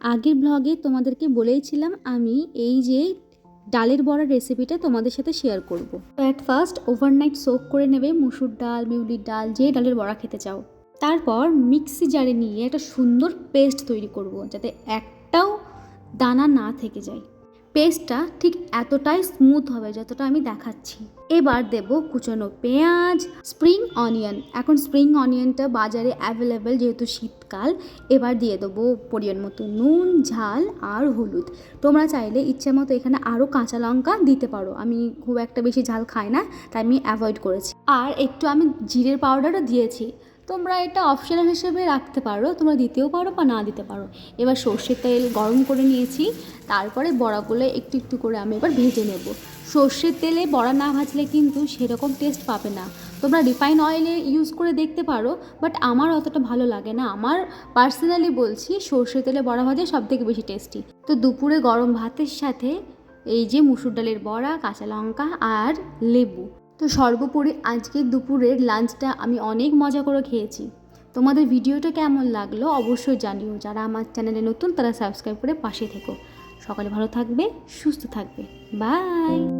আগের ব্লগে তোমাদেরকে বলেইছিলাম আমি এই যে ডালের বড়ার রেসিপিটা তোমাদের সাথে শেয়ার করব। তো অ্যাট ফার্স্ট ওভারনাইট সোক করে নেবে মুসুর ডাল, বিউলির ডাল, যে ডালের বড়া খেতে চাও। তারপর মিক্সি জারে নিয়ে একটা সুন্দর পেস্ট তৈরি করব, যাতে একটাও দানা না থেকে যায়। পেস্টটা ঠিক এতটাই স্মুথ হবে যতটা আমি দেখাচ্ছি। এবার দেব কুচনো পেঁয়াজ স্প্রিং অনিয়ন এখন স্প্রিং অনিয়নটা বাজারে অ্যাভেলেবেল যেহেতু শীতকাল, এবার দিয়ে দেবো পরিমাণ মতো নুন, ঝাল আর হলুদ। তোমরা চাইলে ইচ্ছে মতো এখানে আরও কাঁচা লঙ্কা দিতে পারো। আমি খুব একটা বেশি ঝাল খাই না, তাই আমি অ্যাভয়েড করেছি। আর একটু আমি জিরের পাউডারও দিয়েছি। তোমরা এটা অপশনাল হিসেবে রাখতে পারো, তোমরা দিতেও পারো বা না দিতে পারো। এবার সর্ষের তেল গরম করে নিয়েছি, তারপরে বড়াগুলো একটু একটু করে আমি এবার ভেজে নেব। সর্ষের তেলে বড়া না ভাজলে কিন্তু সেরকম টেস্ট পাবে না। তোমরা রিফাইন অয়েলে ইউজ করে দেখতে পারো বাট আমার অতটা ভালো লাগে না। আমার পার্সোনালি বলছি, সর্ষের তেলে বড়া ভাজা সব থেকে বেশি টেস্টি তো দুপুরে গরম ভাতের সাথে এই যে মুসুর ডালের বড়া, কাঁচা লঙ্কা আর লেবু। তো সর্বোপরি আজকের দুপুরের লাঞ্চটা আমি অনেক মজা করে খেয়েছি। তোমাদের ভিডিওটা কেমন লাগল অবশ্যই জানিও। যারা আমার চ্যানেলে নতুন তারা সাবস্ক্রাইব করে পাশে থেকো। সকালে ভালো থাকবে, সুস্থ থাকবে। বাই!